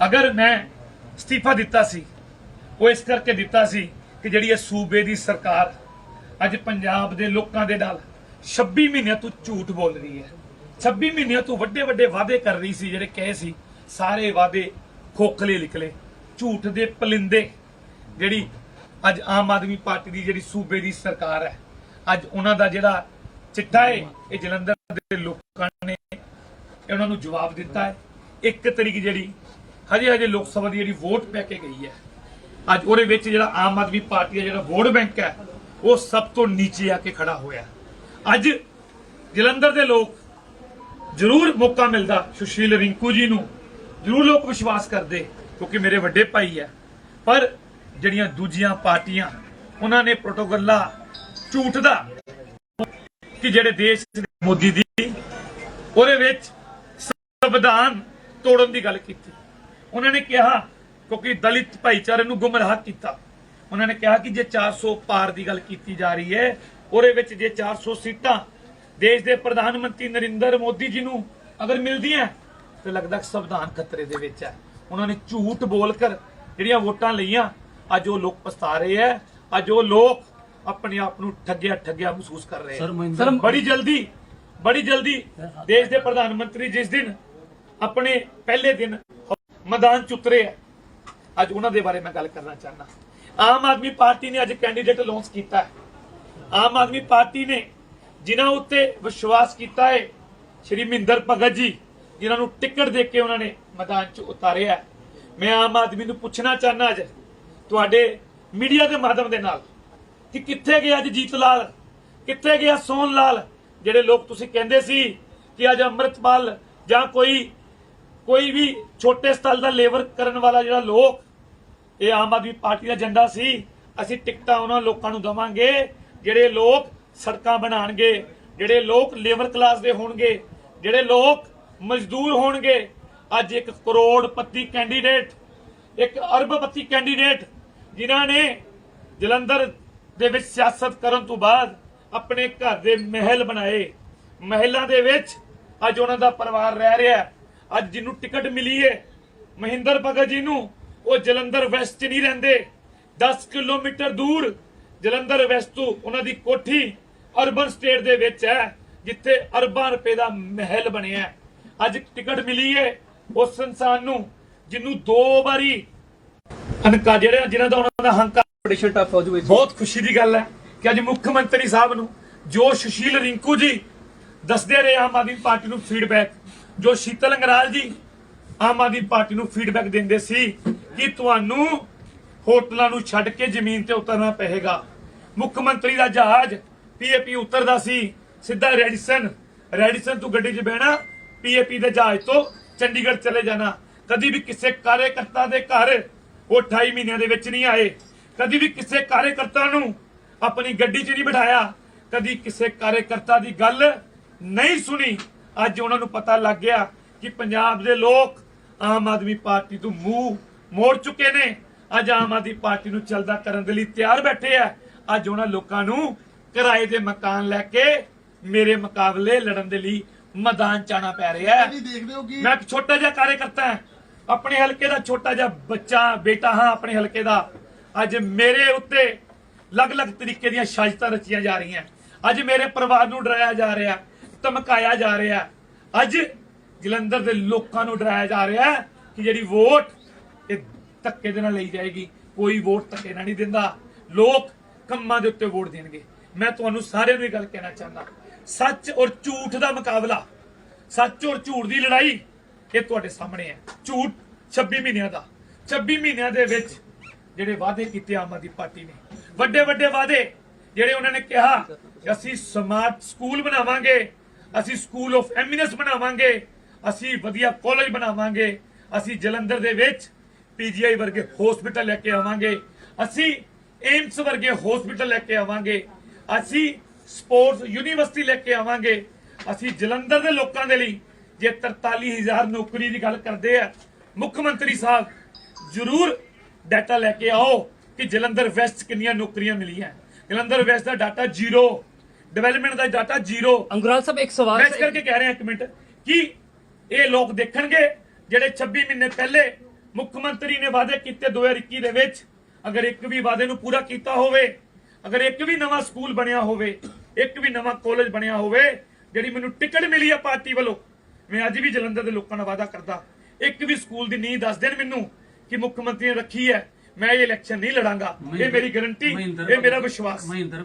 ਅਗਰ ਮੈਂ ਅਸਤੀਫਾ ਦਿੱਤਾ ਸੀ, ਉਹ ਇਸ ਕਰਕੇ ਦਿੱਤਾ ਸੀ ਕਿ ਜਿਹੜੀ ਇਹ ਸੂਬੇ ਦੀ ਸਰਕਾਰ ਅੱਜ ਪੰਜਾਬ ਦੇ ਲੋਕਾਂ ਦੇ ਨਾਲ 26 ਮਹੀਨਿਆਂ ਤੋਂ ਝੂਠ ਬੋਲ ਰਹੀ ਹੈ। 26 ਮਹੀਨਿਆਂ ਤੋਂ ਵੱਡੇ ਵੱਡੇ ਵਾਅਦੇ ਕਰ ਰਹੀ ਸੀ, ਜਿਹੜੇ ਕਹੇ ਸੀ, ਸਾਰੇ ਵਾਅਦੇ ਖੋਖਲੇ ਨਿਕਲੇ, ਝੂਠ ਦੇ ਪਲਿੰਦੇ। ਜਿਹੜੀ ਅੱਜ ਆਮ ਆਦਮੀ ਪਾਰਟੀ ਦੀ ਜਿਹੜੀ ਸੂਬੇ ਦੀ ਸਰਕਾਰ ਹੈ, ਅੱਜ ਉਹਨਾਂ ਦਾ ਜਿਹੜਾ ਚਿੱਟਾ ਹੈ, ਇਹ ਜਲੰਧਰ ਦੇ ਲੋਕਾਂ ਨੇ ਉਹਨਾਂ ਨੂੰ ਜਵਾਬ ਦਿੱਤਾ ਹੈ। ਇੱਕ ਤਰੀਕ ਜਿਹੜੀ ਹਜੇ ਹਜੇ ਲੋਕ ਸਭਾ ਦੀ ਜਿਹੜੀ ਵੋਟ ਪੈ ਕੇ ਗਈ ਹੈ। ਅੱਜ ਉਹਦੇ ਵਿੱਚ ਜਿਹੜਾ ਆਮ ਆਦਮੀ ਪਾਰਟੀ ਦਾ ਜਿਹੜਾ ਵੋਟ ਬੈਂਕ ਹੈ, ਉਹ ਸਭ ਤੋਂ ਨੀਚੇ ਆ ਕੇ ਖੜਾ ਹੋਇਆ ਅੱਜ ਜਲੰਧਰ ਦੇ ਲੋਕ ਜ਼ਰੂਰ ਮੌਕਾ ਮਿਲਦਾ ਸੁਸ਼ੀਲ ਰਿੰਕੂ ਜੀ ਨੂੰ। ਜ਼ਰੂਰ ਲੋਕ ਵਿਸ਼ਵਾਸ ਕਰਦੇ, ਕਿਉਂਕਿ ਮੇਰੇ ਵੱਡੇ ਭਾਈ ਹੈ। ਪਰ ਜਿਹੜੀਆਂ ਦੂਜੀਆਂ ਪਾਰਟੀਆਂ, ਉਹਨਾਂ ਨੇ ਪ੍ਰੋਟੋਕੋਲਾ ਝੂਠ ਦਾ ਕਿ ਜਿਹੜੇ ਦੇਸ਼ ਮੋਦੀ ਦੀ, ਉਹਦੇ ਵਿੱਚ ਸੰਵਿਧਾਨ ਤੋੜਨ ਦੀ ਗੱਲ ਕੀਤੀ। ਉਹਨਾਂ ਨੇ ਕਿਹਾ ਕਿਉਂਕਿ ਦਲਿਤ ਭਾਈਚਾਰੇ ਨੂੰ ਗੁੰਮਰਾਹ ਕੀਤਾ। ਉਹਨਾਂ ਨੇ ਕਿਹਾ ਕਿ ਜੇ 400 ਪਾਰ ਦੀ ਗੱਲ ਕੀਤੀ ਜਾ ਰਹੀ ਹੈ ਉਹਦੇ ਵਿੱਚ ਜੇ 400 ਸੀਟਾਂ ਦੇਸ਼ ਦੇ ਪ੍ਰਧਾਨ ਮੰਤਰੀ ਨਰਿੰਦਰ ਮੋਦੀ ਜੀ ਨੂੰ ਅਗਰ ਮਿਲਦੀਆਂ ਤੇ ਲੱਗਦਾ ਕਿ ਸੰਵਿਧਾਨ ਖਤਰੇ ਦੇ ਵਿੱਚ ਹੈ। ਉਹਨਾਂ ਨੇ ਝੂਠ ਬੋਲ ਕਰ ਜਿਹੜੀਆਂ ਵੋਟਾਂ ਲਈਆਂ ਅੱਜ ਉਹ ਲੋਕ ਪਛਤਾ ਰਹੇ ਹੈ ਅੱਜ ਉਹ ਲੋਕ ਆਪਣੇ ਆਪ ਨੂੰ ਠੱਗਿਆ ਠੱਗਿਆ ਮਹਿਸੂਸ ਕਰ ਰਹੇ ਸਰ ਬੜੀ ਜਲਦੀ ਬੜੀ ਜਲਦੀ ਦੇਸ਼ ਦੇ ਪ੍ਰਧਾਨ ਮੰਤਰੀ ਜਿਸ ਦਿਨ ਆਪਣੇ ਪਹਿਲੇ ਦਿਨ ਮੈਦਾਨ ਚ ਉਤਰੇ ਹੈ ਅੱਜ ਉਹਨਾਂ ਦੇ ਬਾਰੇ ਮੈਂ ਗੱਲ ਕਰਨਾ ਚਾਹਨਾ ਆਮ ਆਦਮੀ ਪਾਰਟੀ ਨੇ ਅੱਜ ਕੈਂਡੀਡੇਟ ਲਾਂਚ ਕੀਤਾ ਹੈ। ਆਮ ਆਦਮੀ ਪਾਰਟੀ ਨੇ ਜਿਨ੍ਹਾਂ ਉੱਤੇ ਵਿਸ਼ਵਾਸ ਕੀਤਾ ਹੈ, ਸ਼੍ਰੀ ਮਹਿੰਦਰ ਭਗਤ ਜੀ, ਜਿਨ੍ਹਾਂ ਨੂੰ ਟਿਕਟ ਦੇ ਕੇ ਉਹਨਾਂ ਨੇ ਮੈਦਾਨ 'ਚ ਉਤਾਰਿਆ ਮੈਂ ਆਮ ਆਦਮੀ ਨੂੰ ਪੁੱਛਣਾ ਚਾਹਨਾ ਅੱਜ, ਤੁਹਾਡੇ ਮੀਡੀਆ ਦੇ ਮਾਧਿਅਮ ਦੇ ਨਾਲ ਕਿ ਕਿੱਥੇ ਗਿਆ ਅੱਜ ਜੀਤ ਲਾਲ? ਕਿੱਥੇ ਗਿਆ ਸੋਨ ਲਾਲ? ਜਿਹੜੇ ਲੋਕ ਤੁਸੀਂ ਕਹਿੰਦੇ ਸੀ ਕਿ ਅੱਜ ਅੰਮ੍ਰਿਤਪਾਲ ਜਾਂ ਕੋਈ ਕੋਈ ਵੀ ਛੋਟੇ ਸਤਲ ਦਾ ਲੇਬਰ ਕਰਨ ਵਾਲਾ ਜਿਹੜਾ ਲੋਕ ਇਹ ਆਮ ਆਦਮੀ ਪਾਰਟੀ ਦਾ ਏਜੰਡਾ ਸੀ, ਅਸੀਂ ਟਿਕਟਾਂ ਉਹਨਾਂ ਲੋਕਾਂ ਨੂੰ ਦਵਾਂਗੇ, ਜਿਹੜੇ ਲੋਕ ਸੜਕਾਂ ਬਣਾਉਣਗੇ, ਜਿਹੜੇ ਲੋਕ ਲੇਬਰ ਕਲਾਸ ਦੇ ਹੋਣਗੇ, ਜਿਹੜੇ ਲੋਕ ਮਜ਼ਦੂਰ ਹੋਣਗੇ, ਅੱਜ ਇੱਕ ਕਰੋੜਪਤੀ ਕੈਂਡੀਡੇਟ, ਇੱਕ ਅਰਬਪਤੀ ਕੈਂਡੀਡੇਟ, ਜਿਨ੍ਹਾਂ ਨੇ ਜਲੰਧਰ ਦੇ ਵਿੱਚ ਸਿਆਸਤ ਕਰਨ ਤੋਂ ਬਾਅਦ ਆਪਣੇ ਘਰ ਦੇ ਮਹਿਲ ਬਣਾਏ। ਮਹਿਲਾਂ ਦੇ ਵਿੱਚ ਅੱਜ ਉਹਨਾਂ ਦਾ ਪਰਿਵਾਰ ਰਹਿ ਰਿਹਾ ਅੱਜ ਜਿਹਨੂੰ ਟਿਕਟ ਮਿਲੀ ਏ, ਮਹਿੰਦਰ ਭਗਤ ਜੀ ਨੂੰ, ਉਹ ਜਲੰਧਰ ਵੈਸਟ 'ਚ ਨਹੀਂ ਰਹਿੰਦੇ। 10 ਕਿਲੋਮੀਟਰ ਦੂਰ ਜਲੰਧਰ ਵੈਸਟ ਤੋਂ ਉਹਨਾਂ ਦੀ ਕੋਠੀ ਅਰਬਨ ਸਟੇਟ ਦੇ ਵਿੱਚ ਹੈ, ਜਿੱਥੇ ਅਰਬਾਂ ਰੁਪਏ ਦਾ ਮਹਿਲ ਬਣਿਆ ਅੱਜ ਟਿਕਟ ਮਿਲੀ ਏ ਉਸ ਇਨਸਾਨ ਨੂੰ, ਜਿਹਨੂੰ ਦੋ ਵਾਰੀ ਅਨਕਾ ਜਿਹੜੇ ਜਿਨ੍ਹਾਂ ਦਾ ਉਹਨਾਂ ਦਾ ਹੰਕਾਰ ਕੰਪੀਟੀਸ਼ਨ ਟਫ ਹੋ ਜੂਵੇ। ਬਹੁਤ ਖੁਸ਼ੀ ਦੀ ਗੱਲ ਹੈ ਕਿ ਅੱਜ ਮੁੱਖ ਮੰਤਰੀ ਸਾਹਿਬ ਨੂੰ ਜੋ ਸੁਸ਼ੀਲ ਰਿੰਕੂ ਜੀ ਦੱਸਦੇ ਰਹੇ ਆਮ ਆਦਮੀ ਪਾਰਟੀ ਨੂੰ ਫੀਡਬੈਕ ਜੋ ਸ਼ੀਤਲ ਅੰਗਰਾਲ ਜੀ ਆਮ ਆਦਮੀ ਪਾਰਟੀ ਨੂੰ ਫੀਡਬੈਕ ਦਿੰਦੇ ਸੀ ਕਿ ਤੁਹਾਨੂੰ ਹੋਟਲਾਂ ਨੂੰ ਛੱਡ ਕੇ ਜ਼ਮੀਨ ਤੇ ਉਤਰਨਾ ਪਏਗਾ। ਮੁੱਖ ਮੰਤਰੀ ਦਾ ਜਹਾਜ਼ ਪੀਏਪੀ ਉਤਰਦਾ ਸੀ, ਸਿੱਧਾ ਰੈਡੀਸਨ ਰੈਡੀਸਨ ਤੋਂ ਗੱਡੀ 'ਚ ਬਹਿਣਾ ਪੀਏਪੀ ਦੇ ਜਹਾਜ਼ ਤੋਂ ਚੰਡੀਗੜ੍ਹ ਚਲੇ ਜਾਣਾ। ਕਦੀ ਵੀ ਕਿਸੇ ਕਾਰਜਕਰਤਾ ਦੇ ਘਰ ਉਹ 28 ਮਹੀਨਿਆਂ ਦੇ ਵਿੱਚ ਨਹੀਂ ਆਏ। ਕਦੀ ਵੀ ਕਿਸੇ ਕਾਰਜਕਰਤਾ ਨੂੰ ਆਪਣੀ ਗੱਡੀ 'ਚ ਨਹੀਂ ਬਿਠਾਇਆ। ਕਦੀ ਕਿਸੇ ਕਾਰਜਕਰਤਾ ਦੀ ਗੱਲ ਨਹੀਂ ਸੁਣੀ। ਅੱਜ ਉਹਨਾਂ ਨੂੰ ਪਤਾ ਲੱਗ ਗਿਆ ਕਿ ਪੰਜਾਬ ਦੇ ਲੋਕ ਆਮ ਆਦਮੀ ਪਾਰਟੀ ਤੋਂ ਮੂੰਹ ਮੋੜ ਚੁੱਕੇ ਨੇ। ਅੱਜ ਆਮ ਆਦਮੀ ਪਾਰਟੀ ਨੂੰ ਚਲਦਾ ਕਰਨ ਦੇ ਲਈ ਤਿਆਰ ਬੈਠੇ ਆ। ਅੱਜ ਉਹਨਾਂ ਲੋਕਾਂ ਨੂੰ ਕਿਰਾਏ ਦੇ ਮਕਾਨ ਲੈ ਕੇ ਮੇਰੇ ਮੁਕਾਬਲੇ ਲੜਨ ਦੇ ਲਈ ਮੈਦਾਨ ਚ ਆਉਣਾ ਪੈ ਰਿਹਾ ਹੈ। ਮੈਂ ਇੱਕ ਛੋਟਾ ਜਿਹਾ ਕਾਰਜਕਰਤਾ ਹਾਂ। ਆਪਣੇ ਹਲਕੇ ਦਾ ਛੋਟਾ ਜਿਹਾ ਬੱਚਾ ਬੇਟਾ ਹਾਂ ਆਪਣੇ ਹਲਕੇ ਦਾ। ਅੱਜ ਮੇਰੇ ਉੱਤੇ ਅਲੱਗ-ਅਲੱਗ ਤਰੀਕੇ ਦੀਆਂ ਸਾਜ਼ਿਸ਼ਾਂ ਰਚੀਆਂ ਜਾ ਰਹੀਆਂ। ਅੱਜ ਮੇਰੇ ਪਰਿਵਾਰ ਨੂੰ ਡਰਾਇਆ ਜਾ ਰਿਹਾ। ਧਮਕਾਇਆ ਜਾ ਰਿਹਾ। ਅੱਜ ਜਲੰਧਰ ਦੇ ਲੋਕਾਂ ਨੂੰ ਡਰਾਇਆ ਜਾ ਰਿਹਾ ਕਿ ਜਿਹੜੀ ਵੋਟ ਇਹ ਧੱਕੇ ਦੇ ਨਾਲ ਲਈ ਜਾਏਗੀ। ਕੋਈ ਵੋਟ ਧੱਕੇ ਨਾਲ ਨਹੀਂ ਦਿੰਦਾ। ਲੋਕ ਕੰਮਾਂ ਦੇ ਉੱਤੇ ਵੋਟ ਦੇਣਗੇ। ਮੈਂ ਤੁਹਾਨੂੰ ਸਾਰਿਆਂ ਨੂੰ ਇਹ ਗੱਲ ਕਹਿਣਾ ਚਾਹੁੰਦਾ। ਸੱਚ ਔਰ ਝੂਠ ਦਾ ਮੁਕਾਬਲਾ, ਸੱਚ ਔਰ ਝੂਠ ਦੀ ਲੜਾਈ ਇਹ ਤੁਹਾਡੇ ਸਾਹਮਣੇ ਹੈ। ਝੂਠ 26 ਮਹੀਨਿਆਂ ਦਾ। 26 ਮਹੀਨਿਆਂ ਦੇ ਵਿੱਚ ਜਿਹੜੇ ਵਾਅਦੇ ਕੀਤੇ ਆਮ ਆਦਮੀ ਪਾਰਟੀ ਨੇ ਵੱਡੇ ਵੱਡੇ ਵਾਅਦੇ ਜਿਹੜੇ ਉਹਨਾਂ ਨੇ ਕਿਹਾ, ਅਸੀਂ ਸਮਾਰਟ ਸਕੂਲ ਬਣਾਵਾਂਗੇ। ਅਸੀਂ ਸਕੂਲ ਆਫ ਐਮਿਨੈਂਸ ਬਣਾਵਾਂਗੇ, ਅਸੀਂ ਵਧੀਆ ਕਾਲਜ ਬਣਾਵਾਂਗੇ, ਅਸੀਂ ਜਲੰਧਰ ਦੇ ਵਿੱਚ ਪੀਜੀਆਈ ਵਰਗੇ ਹਸਪੀਟਲ ਲੈ ਕੇ ਆਵਾਂਗੇ, ਅਸੀਂ ਏਮਸ ਵਰਗੇ ਹਸਪੀਟਲ ਲੈ ਕੇ ਆਵਾਂਗੇ, ਅਸੀਂ ਸਪੋਰਟਸ ਯੂਨੀਵਰਸਿਟੀ ਲੈ ਕੇ ਆਵਾਂਗੇ, ਅਸੀਂ ਜਲੰਧਰ ਦੇ ਲੋਕਾਂ ਦੇ ਲਈ ਜੇ 43000 ਨੌਕਰੀ ਦੀ ਗੱਲ ਕਰਦੇ ਆ, ਮੁੱਖ ਮੰਤਰੀ ਸਾਹਿਬ, ਜ਼ਰੂਰ ਡਾਟਾ ਲੈ ਕੇ ਆਓ ਕਿ ਜਲੰਧਰ ਵੈਸਟ ਕਿੰਨੀਆਂ ਨੌਕਰੀਆਂ ਮਿਲੀਆਂ। ਜਲੰਧਰ ਵੈਸਟ ਦਾ ਡਾਟਾ ਜ਼ੀਰੋ ਡਿਵੈਲਪਮੈਂਟ ਦਾ ਡਾਟਾ ਜ਼ੀਰੋ ਅੰਗੁਰਾਲ ਸਾਹਿਬ ਇੱਕ ਸਵਾਲ ਮੈਂ ਇਸ ਕਰਕੇ ਕਹਿ ਰਿਹਾ ਇੱਕ ਮਿੰਟ ਕਿ ਇਹ ਲੋਕ ਦੇਖਣਗੇ ਜਿਹੜੇ 26 ਮਹੀਨੇ ਪਹਿਲੇ ਮੁੱਖ ਮੰਤਰੀ ਨੇ ਵਾਅਦੇ ਕੀਤੇ 2021 ਦੇ ਵਿੱਚ ਅਗਰ ਇੱਕ ਵੀ ਵਾਅਦੇ ਨੂੰ ਪੂਰਾ ਕੀਤਾ ਹੋਵੇ ਅਗਰ ਇੱਕ ਵੀ ਨਵਾਂ ਸਕੂਲ ਬਣਿਆ ਹੋਵੇ ਇੱਕ ਵੀ ਨਵਾਂ ਕਾਲਜ ਬਣਿਆ ਹੋਵੇ ਜਿਹੜੀ ਮੈਨੂੰ ਟਿਕਟ ਮਿਲੀ ਆ ਪਾਰਟੀ ਵੱਲੋਂ ਮੈਂ ਅੱਜ ਵੀ ਜਲੰਧਰ ਦੇ ਲੋਕਾਂ ਨਾਲ ਵਾਅਦਾ ਕਰਦਾ ਇੱਕ ਵੀ ਸਕੂਲ ਦੀ ਨੀਂਹ ਦੱਸ ਦੇਣ ਮੈਨੂੰ ਕਿ ਮੁੱਖ ਮੰਤਰੀ ਨੇ ਰੱਖੀ ਹੈ ਮੈਂ ਇਹ ਇਲੈਕਸ਼ਨ ਨਹੀਂ ਲੜਾਂਗਾ। ਇਹ ਮੇਰੀ ਗਾਰੰਟੀ ਇਹ ਮੇਰਾ ਵਿਸ਼ਵਾਸ। ਮਹਿੰਦਰ